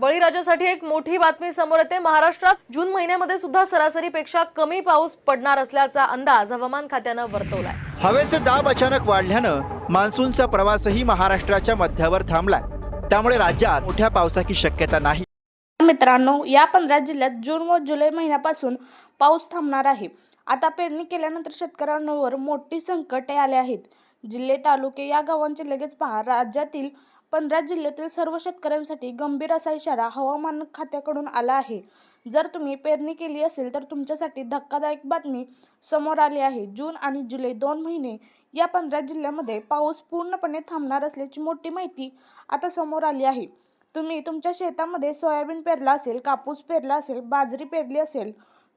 बळीराजासाठी एक मोठी बातमी समोर येते. महाराष्ट्रात जून महिन्यामध्ये सुद्धा सरासरीपेक्षा कमी पाऊस पडणार असल्याचा अंदाज हवामान खात्यानं वर्तवलाय. हवेचे दाब अचानक वाढल्यानं मान्सूनचा प्रवासही महाराष्ट्राच्या मध्यावर थांबलाय. त्यामुळे राज्यात मोठ्या पावसाची शक्यता नाही. मित्रांनो या पंधरा जिल्ह्यात जून व जुलै महिन्यापासून पाऊस थांबणार आहे. आता पेरणी केल्यानंतर शेतकऱ्यांवर मोठी संकटे आले आहेत. जिल्हे तालुके या गावांचे लगेच पहा. राज्यातील पंधरा जिल्ह्यातील सर्व शेतकऱ्यांसाठी गंभीर असा इशारा हवामान खात्याकडून आला आहे. जर तुम्ही पेरणी केली असेल तर तुमच्यासाठी धक्कादायक बातमी समोर आली आहे. जून आणि जुलै दोन महिने या पंधरा जिल्ह्यामध्ये पाऊस पूर्णपणे थांबणार असल्याची मोठी माहिती आता समोर आली आहे. तुम्ही तुमच्या शेतामध्ये सोयाबीन पेरला असेल कापूस पेरला असेल बाजरी पेरली असेल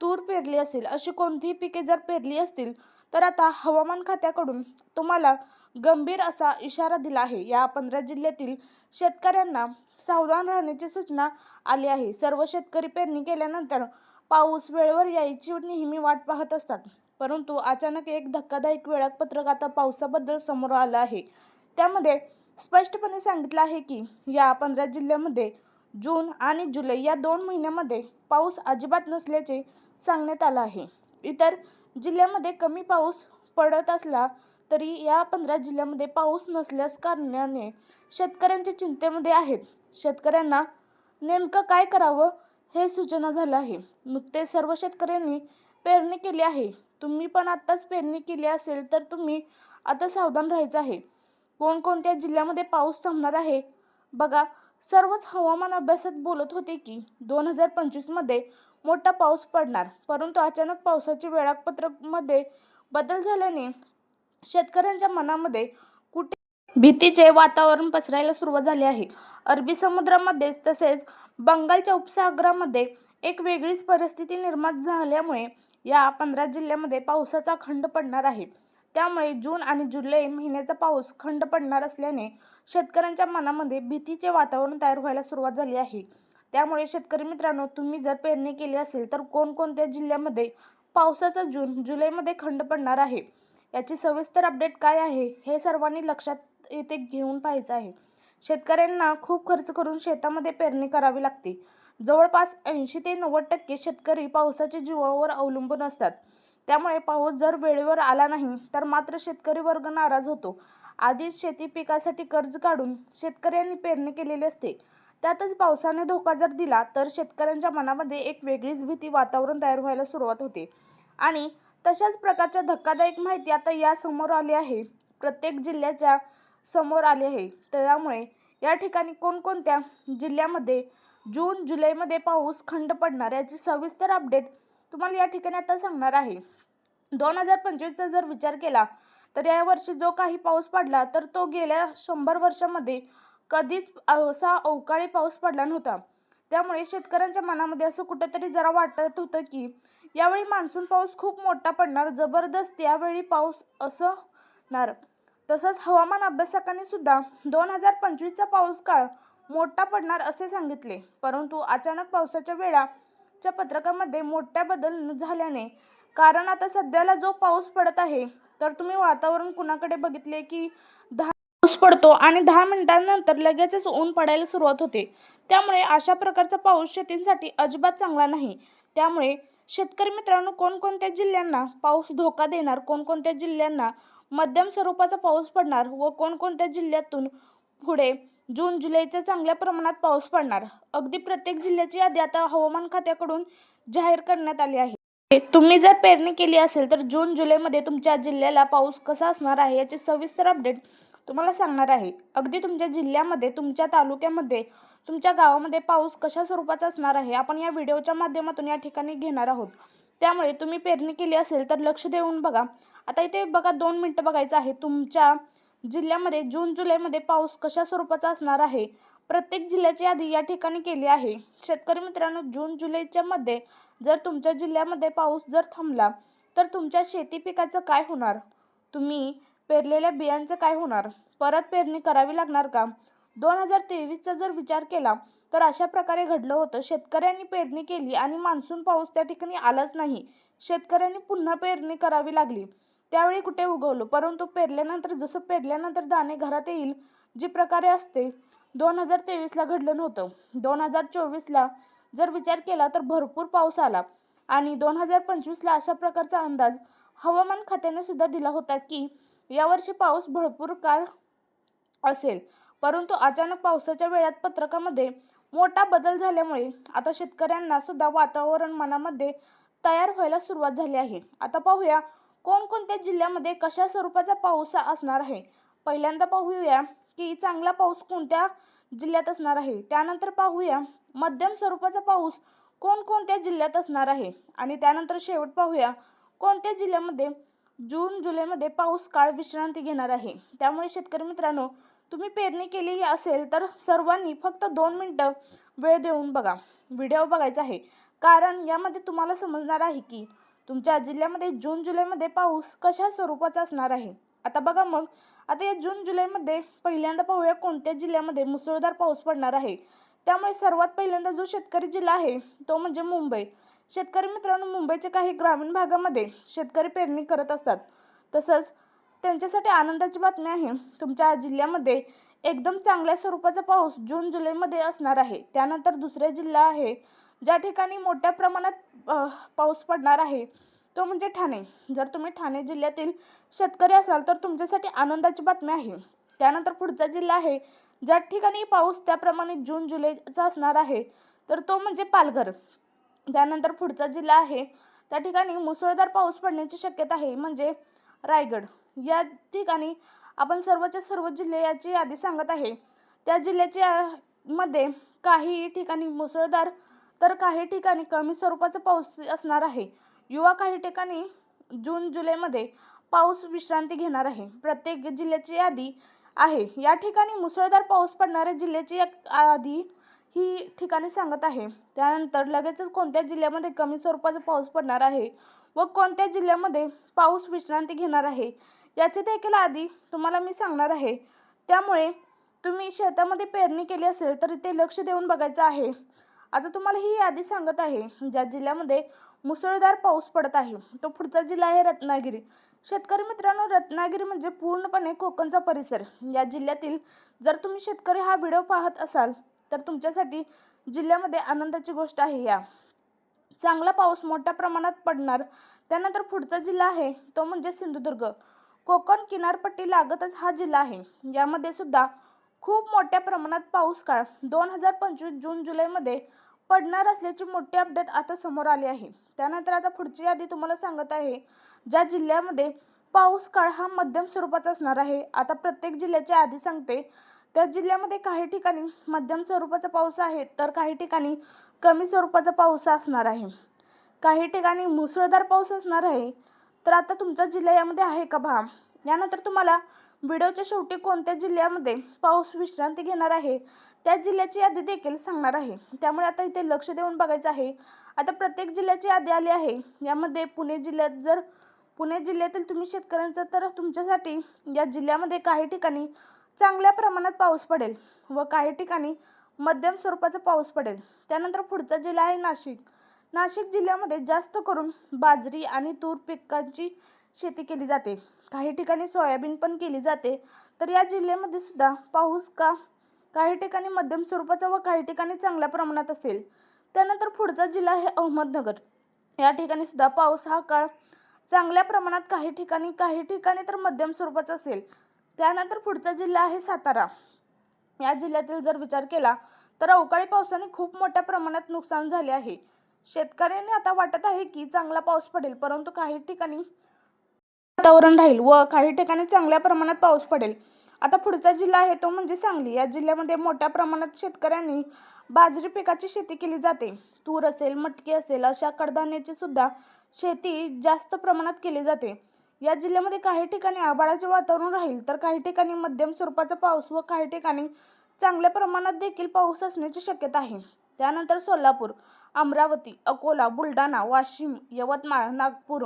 तूर पेरली असेल अशी कोणतीही पिके जर पेरली असतील तर आता हवामान खात्याकडून तुम्हाला गंभीर असा इशारा दिला आहे. या पंधरा जिल्ह्यातील शेतकऱ्यांना सावधान राहण्याची सूचना आली आहे. सर्व शेतकरी पेरणी केल्यानंतर पाऊस वेळेवर यायची नेहमी वाट पाहत असतात. परंतु अचानक एक धक्कादायक वेळापत्रक आता पावसाबद्दल समोर आलं आहे. त्यामध्ये स्पष्टपणे सांगितलं आहे की या पंधरा जिल्ह्यामध्ये जून आणि जुलै या दोन महिन्यामध्ये पाऊस अजिबात नसल्याचे सांगण्यात आलं आहे. इतर जिल्ह्यामध्ये कमी पाऊस पडत असला तरी या पंधरा जिल्ह्यामध्ये पाऊस नसल्यास कारणाने शेतकऱ्यांच्या चिंतेमध्ये आहेत. शेतकऱ्यांना नेमकं काय करावं हे सूचना झालं आहे नुकते सर्व शेतकऱ्यांनी पेरणी केली आहे. तुम्ही पण आत्ताच पेरणी केली असेल तर तुम्ही आता सावधान राहायचं आहे. कोणकोणत्या जिल्ह्यामध्ये पाऊस थांबणार आहे? बघा सर्वच हवामान अभ्यासात बोलत होते की दोन हजार पंचवीसमध्ये मोठा पाऊस पडणार. परंतु अचानक पावसाचे वेळापत्रकमध्ये बदल झाल्याने शेतकऱ्यांच्या मनामध्ये कुठे भीतीचे वातावरण पसरायला सुरुवात झाली आहे. अरबी समुद्रामध्येच तसेच बंगालच्या उपसागरामध्ये एक वेगळीच परिस्थिती निर्माण झाल्यामुळे या पंधरा जिल्ह्यामध्ये पावसाचा खंड पडणार आहे. त्यामुळे जून आणि जुलै महिन्याचा पाऊस खंड पडणार असल्याने शेतकऱ्यांच्या मनामध्ये भीतीचे वातावरण तयार व्हायला सुरुवात झाली आहे. त्यामुळे शेतकरी मित्रांनो तुम्ही जर पेरणी केली असेल तर कोणकोणत्या जिल्ह्यामध्ये पावसाचा जून जुलैमध्ये खंड पडणार आहे? याची सविस्तर अपडेट काय आहे हे सर्वांनी लक्षात येथे घेऊन पाहायचं आहे. शेतकऱ्यांना खूप खर्च करून शेतामध्ये पेरणी करावी लागते. जवळपास ऐंशी ते नव्वद टक्के शेतकरी पावसाच्या जीवावर अवलंबून असतात. त्यामुळे पाऊस जर वेळेवर आला नाही तर मात्र शेतकरी वर्ग नाराज होतो. आधीच शेती पिकासाठी कर्ज काढून शेतकऱ्यांनी पेरणी केलेली असते. त्यातच पावसाने धोका जर दिला तर शेतकऱ्यांच्या मनामध्ये एक वेगळीच भीती वातावरण तयार व्हायला सुरुवात होते. आणि तशाच प्रकारच्या धक्कादायक माहिती आता या समोर आली आहे. प्रत्येक जिल्ह्याच्या समोर आली आहे. त्यामुळे या ठिकाणी कोणकोणत्या जिल्ह्यामध्ये जून जुलैमध्ये पाऊस खंड पडणार याची सविस्तर अपडेट तुम्हाला या ठिकाणी आता सांगणार आहे. दोन हजार पंचवीसचा जर विचार केला तर यावर्षी जो काही पाऊस पडला तर तो गेल्या शंभर वर्षामध्ये कधीच असा अवकाळी पाऊस पडला नव्हता. त्यामुळे शेतकऱ्यांच्या मनामध्ये असं कुठेतरी जरा वाटत होतं की यावेळी मान्सून पाऊस खूप मोठा पडणार जबरदस्त यावेळी पाऊस असणार तसंच हवामान अभ्यासकांनी सुद्धा दोन हजार पंचवीसचा पाऊस काळ मोठा पडणार असे सांगितले. परंतु अचानक पावसाच्या वेळाच्या पत्रकामध्ये मोठ्या बदल झाल्याने कारण आता सध्याला जो पाऊस पडत आहे तर तुम्ही वातावरण कुणाकडे बघितले की दहा पाऊस पडतो आणि दहा मिनिटांनंतर लगेचच ऊन पडायला सुरुवात होते. त्यामुळे अशा प्रकारचा पाऊस शेतींसाठी अजिबात चांगला नाही. त्यामुळे शेतकरी मित्रांनो कोणकोणत्या जिल्ह्यांना पाऊस धोका देणार कोणकोणत्या जिल्ह्यांना मध्यम स्वरूपाचा पाऊस पडणार व कोणकोणत्या जिल्ह्यातून पुढे जून जुलैच्या चांगल्या प्रमाणात पाऊस पडणार अगदी प्रत्येक जिल्ह्याची यादी आता हवामान खात्याकडून जाहीर करण्यात आली आहे. तुम्ही जर पेरणी केली असेल तर जून जुलैमध्ये तुमच्या जिल्ह्याला पाऊस कसा असणार आहे याचे सविस्तर अपडेट तुम्हाला सांगणार आहे. अगदी तुमच्या जिल्ह्यामध्ये तुमच्या तालुक्यामध्ये तुमच्या गावामध्ये पाऊस कशा स्वरूपाचा असणार आहे आपण या व्हिडिओच्या माध्यमातून या ठिकाणी घेणार आहोत. त्यामुळे तुम्ही पेरणी केली असेल तर लक्ष देऊन बघा. आता इथे बघा दोन मिनटं बघायचं आहे. तुमच्या जिल्ह्यामध्ये जून जुलैमध्ये पाऊस कशा स्वरूपाचा असणार आहे? प्रत्येक जिल्ह्याची यादी या ठिकाणी केली आहे. शेतकरी मित्रांनो जून जुलैच्या मध्ये जर तुमच्या जिल्ह्यामध्ये पाऊस जर थांबला तर तुमच्या शेती पिकाचं काय होणार? तुम्ही पेरलेल्या बियांचं काय होणार? परत पेरणी करावी लागणार का? दोन हजार तेवीसचा जर विचार केला तर अशा प्रकारे घडलं होतं. शेतकऱ्यांनी पेरणी केली आणि मान्सून पाऊस त्या ठिकाणी आलाच नाही. शेतकऱ्यांनी पुन्हा पेरणी करावी लागली. त्यावेळी कुठे उगवलं? परंतु पेरल्यानंतर जसं पेरल्यानंतर दाणे घरात येईल जी प्रकारे असते दोन हजार तेवीसला घडलं नव्हतं. दोन हजार चोवीसला जर विचार केला तर भरपूर पाऊस आला. आणि दोन हजार पंचवीसला अशा प्रकारचा अंदाज हवामान खात्याने सुद्धा दिला होता की यावर्षी पाऊस भरपूर काळ असेल. परंतु अचानक पावसाच्या वेळात पत्रकामध्ये मोठा बदल झाल्यामुळे आता शेतकऱ्यांना सुद्धा वातावरण मनामध्ये तयार व्हायला सुरुवात झाली आहे. आता पाहूया कोणकोणत्या जिल्ह्यामध्ये कशा स्वरूपाचा पाऊस असणार आहे. पहिल्यांदा पाहूया की चांगला पाऊस कोणत्या जिल्ह्यात असणार आहे. त्यानंतर पाहूया मध्यम स्वरूपाचा पाऊस कोणकोणत्या जिल्ह्यात असणार आहे. आणि त्यानंतर शेवट पाहूया कोणत्या जिल्ह्यामध्ये जून जुलैमध्ये पाऊस काळ विश्रांती घेणार आहे. त्यामुळे शेतकरी मित्रांनो तुम्ही पेरणी केली असेल तर सर्वांनी फक्त दोन मिनटं वेळ देऊन बघा. व्हिडिओ बघायचा आहे. कारण यामध्ये तुम्हाला समजणार आहे की तुमच्या जिल्ह्यामध्ये जून जुलैमध्ये पाऊस कशा स्वरूपाचा असणार आहे. आता बघा मग आता या जून जुलैमध्ये पहिल्यांदा पाहूया कोणत्या जिल्ह्यामध्ये मुसळधार पाऊस पडणार आहे. त्यामुळे सर्वात पहिल्यांदा जो शेतकरी जिल्हा आहे तो म्हणजे मुंबई. शेतकरी मित्रांनो मुंबईच्या काही ग्रामीण भागामध्ये शेतकरी पेरणी करत असतात. तसंच त्यांच्यासाठी आनंदाची बातमी आहे तुमच्या जिल्ह्यामध्ये एकदम चांगल्या स्वरूपाचा पाऊस जून जुलैमध्ये असणार आहे. त्यानंतर दुसरा जिल्हा आहे ज्या ठिकाणी मोठ्या प्रमाणात पाऊस पडणार आहे तो म्हणजे ठाणे. जर तुम्ही ठाणे जिल्ह्यातील शेतकरी असाल तर तुमच्यासाठी आनंदाची बातमी आहे. त्यानंतर पुढचा जिल्हा आहे ज्या ठिकाणी पाऊस त्याप्रमाणे जून जुलैचा असणार आहे तर तो म्हणजे पालघर. त्यानंतर पुढचा जिल्हा आहे. त्या ठिकाणी मुसळधार पाऊस पडण्याची शक्यता आहे म्हणजे रायगड. या ठिकाणी आपण सर्वच्या सर्व जिल्हे याची यादी सांगत आहे. त्या जिल्ह्याच्या मध्ये काही ठिकाणी मुसळधार तर काही ठिकाणी कमी स्वरूपाचा पाऊस असणार आहे. युवा काही ठिकाणी जून जुलैमध्ये पाऊस विश्रांती घेणार आहे. प्रत्येक जिल्ह्याची यादी आहे. या ठिकाणी मुसळधार पाऊस पडणाऱ्या जिल्ह्याची यादी ही ठिकाणी सांगत आहे. त्यानंतर लगेचच कोणत्या जिल्ह्यामध्ये कमी स्वरूपाचा पाऊस पडणार आहे व कोणत्या जिल्ह्यामध्ये पाऊस विश्रांती घेणार आहे याची देखील आधी तुम्हाला मी सांगणार आहे. त्यामुळे तुम्ही शेतामध्ये पेरणी केली असेल तर ते लक्ष देऊन बघायचं आहे. आता तुम्हाला ही यादी सांगत आहे ज्या जिल्ह्यामध्ये मुसळधार पाऊस पडत आहे. तो पुढचा जिल्हा आहे रत्नागिरी. शेतकरी मित्रांनो रत्नागिरी म्हणजे पूर्णपणे कोकणचा परिसर. या जिल्ह्यातील जर तुम्ही शेतकरी हा व्हिडिओ पाहत असाल तर तुमच्यासाठी जिल्ह्यामध्ये आनंदाची गोष्ट आहे या. चांगला पाऊस मोठ्या प्रमाणात पडणार त्यानंतर पुढचा जिल्हा आहे तो म्हणजे सिंधुदुर्ग. कोकण किनारपट्टी लागतच हा जिल्हा आहे. यामध्ये सुद्धा खूप मोठ्या प्रमाणात पाऊस काळ दोन हजार पंचवीस जून जुलैमध्ये पडणार असल्याची मोठी अपडेट आता समोर आली आहे. त्यानंतर आता पुढची यादी तुम्हाला सांगत आहे ज्या जिल्ह्यामध्ये पाऊस काळ हा मध्यम स्वरूपाचा असणार आहे. आता प्रत्येक जिल्ह्याच्या यादी सांगते त्या जिल्ह्यामध्ये काही ठिकाणी मध्यम स्वरूपाचा पाऊस आहे तर काही ठिकाणी कमी स्वरूपाचा पाऊस असणार आहे. काही ठिकाणी मुसळधार पाऊस असणार आहे. तर आता तुमचा जिल्हा यामध्ये आहे का भा यानंतर तुम्हाला व्हिडिओच्या शेवटी कोणत्या जिल्ह्यामध्ये पाऊस विश्रांती घेणार आहे त्या जिल्ह्याची यादी देखील सांगणार आहे. त्यामुळे आता इथे लक्ष देऊन बघायचं आहे. आता प्रत्येक जिल्ह्याची यादी आली आहे. यामध्ये पुणे जिल्ह्यात जर पुणे जिल्ह्यातील तुम्ही शेतकऱ्यांचं तर तुमच्यासाठी या जिल्ह्यामध्ये काही ठिकाणी चांगल्या प्रमाणात पाऊस पडेल व काही ठिकाणी मध्यम स्वरूपाचा पाऊस पडेल. त्यानंतर पुढचा जिल्हा आहे नाशिक. नाशिक जिल्ह्यामध्ये जास्त करून बाजरी आणि तूर पिकांची शेती केली जाते. काही ठिकाणी सोयाबीन पण केली जाते. तर या जिल्ह्यामध्ये सुद्धा पाऊस का काही ठिकाणी मध्यम स्वरूपाचा व काही ठिकाणी चांगल्या प्रमाणात असेल. त्यानंतर पुढचा जिल्हा आहे अहमदनगर. या ठिकाणी सुद्धा पाऊस हा काळ चांगल्या प्रमाणात काही ठिकाणी काही ठिकाणी तर मध्यम स्वरूपाचा असेल. त्यानंतर पुढचा जिल्हा आहे सातारा. या जिल्ह्यातील जर विचार केला तर अवकाळी पावसाने खूप मोठ्या प्रमाणात नुकसान झाले आहे. शेतकऱ्यांनी आता वाटत आहे की चांगला पाऊस पडेल परंतु काही ठिकाणी वातावरण राहील व काही ठिकाणी चांगल्या प्रमाणात पाऊस पडेल. आता पुढचा जिल्हा आहे तो म्हणजे सांगली. या जिल्ह्यामध्ये मोठ्या प्रमाणात शेतकऱ्यांनी बाजरी पिकाची शेती केली जाते. तूर असेल मटकी असेल अशा कडधान्याची सुद्धा शेती जास्त प्रमाणात केली जाते. या जिल्ह्यामध्ये काही ठिकाणी आभाळाचे वातावरण राहील तर काही ठिकाणी मध्यम स्वरूपाचा पाऊस व काही ठिकाणी चांगल्या प्रमाणात देखील पाऊस असण्याची शक्यता आहे. त्यानंतर सोलापूर अमरावती अकोला बुलढाणा वाशिम यवतमाळ नागपूर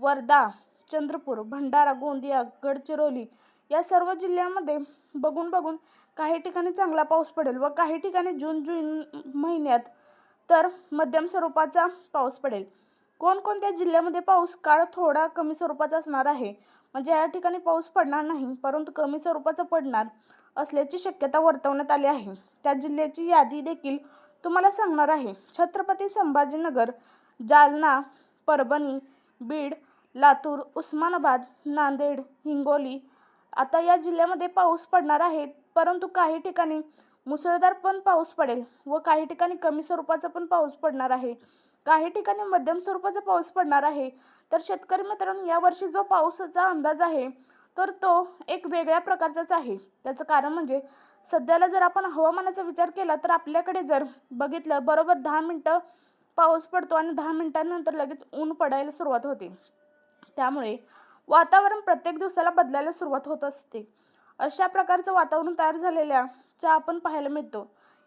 वर्धा चंद्रपूर भंडारा गोंदिया गडचिरोली या सर्व जिल्ह्यामध्ये बघून बघून काही ठिकाणी चांगला पाऊस पडेल व काही ठिकाणी जून जून महिन्यात तर मध्यम स्वरूपाचा पाऊस पडेल. कोणकोणत्या जिल्ह्यामध्ये पाऊस काळ थोडा कमी स्वरूपाचा असणार आहे? म्हणजे या ठिकाणी पाऊस पडणार नाही परंतु कमी स्वरूपाचा पडणार असल्याची शक्यता वर्तवण्यात आली आहे. त्या जिल्ह्याची यादी देखील तुम्हाला सांगणार आहे. छत्रपती संभाजीनगर जालना परभणी बीड लातूर उस्मानाबाद नांदेड हिंगोली आता या जिल्ह्यामध्ये पाऊस पडणार आहे परंतु काही ठिकाणी मुसळधार पण पाऊस पडेल व काही ठिकाणी कमी स्वरूपाचा पण पाऊस पडणार आहे. काही ठिकाणी मध्यम स्वरूपाचा पाऊस पडणार आहे. तर शेतकरी मित्रांनो यावर्षी जो पावसाचा अंदाज आहे तर तो एक वेगळ्या प्रकारचाच आहे. त्याचं कारण म्हणजे सध्याला जर आपण हवामानाचा विचार केला तर आपल्याकडे जर बघितलं बरोबर दहा मिनटं पाऊस पडतो आणि दहा मिनटांनंतर लगेच ऊन पडायला सुरुवात होते. त्यामुळे वातावरण प्रत्येक दिवसाला बदलायला सुरुवात होत असते. अशा प्रकारचं वातावरण तयार झालेल्या च्या आपण पाहायला मिळतो.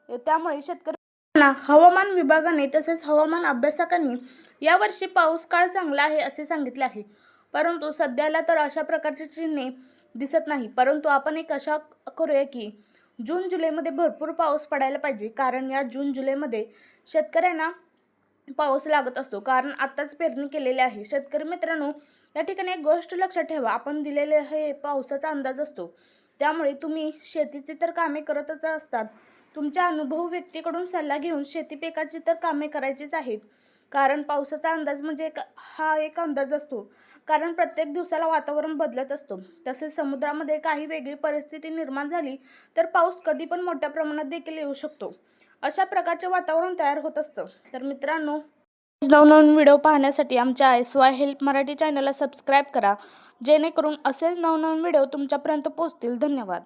त्यामुळे शेतकरी शेतकऱ्यांना हवामान विभागाने तसेच हवामान अभ्यासकांनी यावर्षी पाऊस काळ चांगला आहे असे सांगितले आहे. परंतु सध्याला तर अशा प्रकारची चिन्हे दिसत नाही. परंतु आपण एक अशा करूया की जून जुलैमध्ये भरपूर पाऊस पडायला पाहिजे. कारण या जून जुलैमध्ये शेतकऱ्यांना पाऊस लागत असतो. कारण आत्ताच पेरणी केलेली आहे. शेतकरी मित्रांनो या ठिकाणी एक गोष्ट लक्षात ठेवा. आपण दिलेले हे पावसाचा अंदाज असतो. त्यामुळे तुम्ही शेतीची तर कामे करतच असतात. तुमच्या अनुभव व्यक्तीकडून सल्ला घेऊन शेती पिकाची तर कामे करायचीच आहेत. कारण पावसाचा अंदाज म्हणजे एक हा एक अंदाज असतो. कारण प्रत्येक दिवसाला वातावरण बदलत असतो. तसेच समुद्रामध्ये काही वेगळी परिस्थिती निर्माण झाली तर पाऊस कधी पण मोठ्या प्रमाणात देखील येऊ शकतो. अशा प्रकारचे वातावरण तयार होत असतं. तर मित्रांनो नवनवीन व्हिडिओ पाहण्यासाठी आमच्या एस वाय हेल्प मराठी चॅनलला सबस्क्राईब करा. जेणेकरून असेच नवनवीन व्हिडिओ तुमच्यापर्यंत पोहोचतील. धन्यवाद.